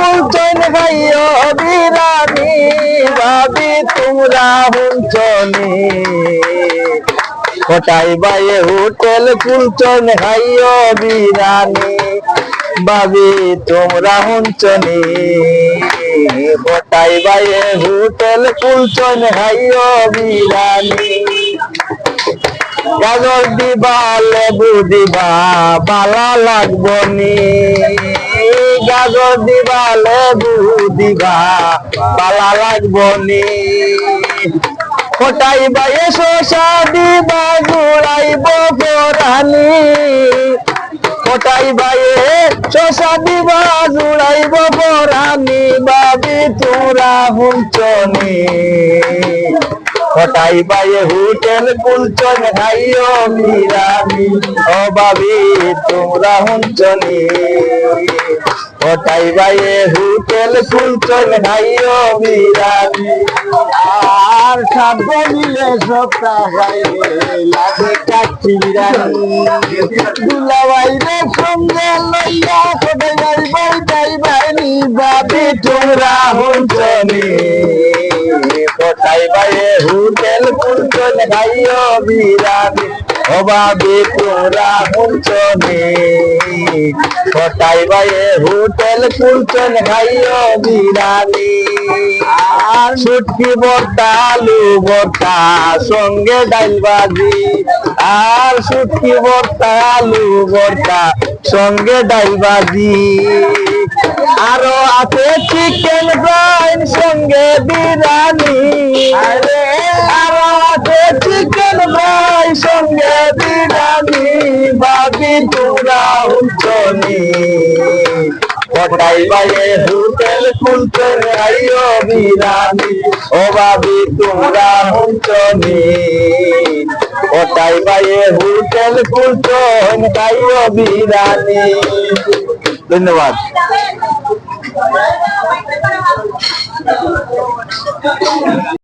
কুলচন খাইও বিরানি ভাবি, তোমরা হুঞ্চনি কোটাই বাইয়ে হোটেল কুলচন খাইও বিরানি ভাবি, তোমরা হুঞ্চনি কোটাই বাইয়ে হোটেল কুলচন খাইও বিরানি গাজর দিবা লেবু দিবা বালা লাগবো নি। গাজর দিবা, লেবু দিবা বালা লাগবো নি। ফটাই বাইয়ে শশা দিবা গুড়াইব পরানি ফটাই বাইয়ে শশা দিবা জুড়াইব পরানি বাবি তোরা হুঞ্চনি ফটাই বাইয়ে হোটেল কুলচন খাইও বিরানি ও বাবি, তোমরা হুঞ্চনি। ফটাই বাইয়ে হোটেল কুলচন খাইও বিরানি আর সাধ্য মিলে সপ্তাহ লাগে কাঠি বিরানি দুলাবাই রে সঙ্গে লইয়া ফটাই বাই বাই বাই বাইনি বাবি তোমরা হুঞ্চনি। কোথায় বাইরে হোটেল কুঞ্চন খাইও বিরানি। ও বাবে তোরা কুঞ্চনে কোথায় বাইরে হোটেল কুঞ্চন খাইও বিরানি। আর সুটকি বর্তা আলু বর্তা সঙ্গে ডাইল বাজি আর সুটকি বর্তা আলু বর্তা সঙ্গে ডাইল বাজি আরও আছে চিকেন সঙ্গে বিরিয়ানি আরে আছে চিকেন ফ্রাই সঙ্গে বিরিয়ানি বাবি তোরা হুঞ্চনি কটাই বাইয়ে হোটেল খুলতে আইও বিরিয়ানি, ও বাবি তোরা হুঞ্চনি কটাই বাইয়ে হোটেল খুলতে খাইও বিরিয়ানি। ধন্যবাদ।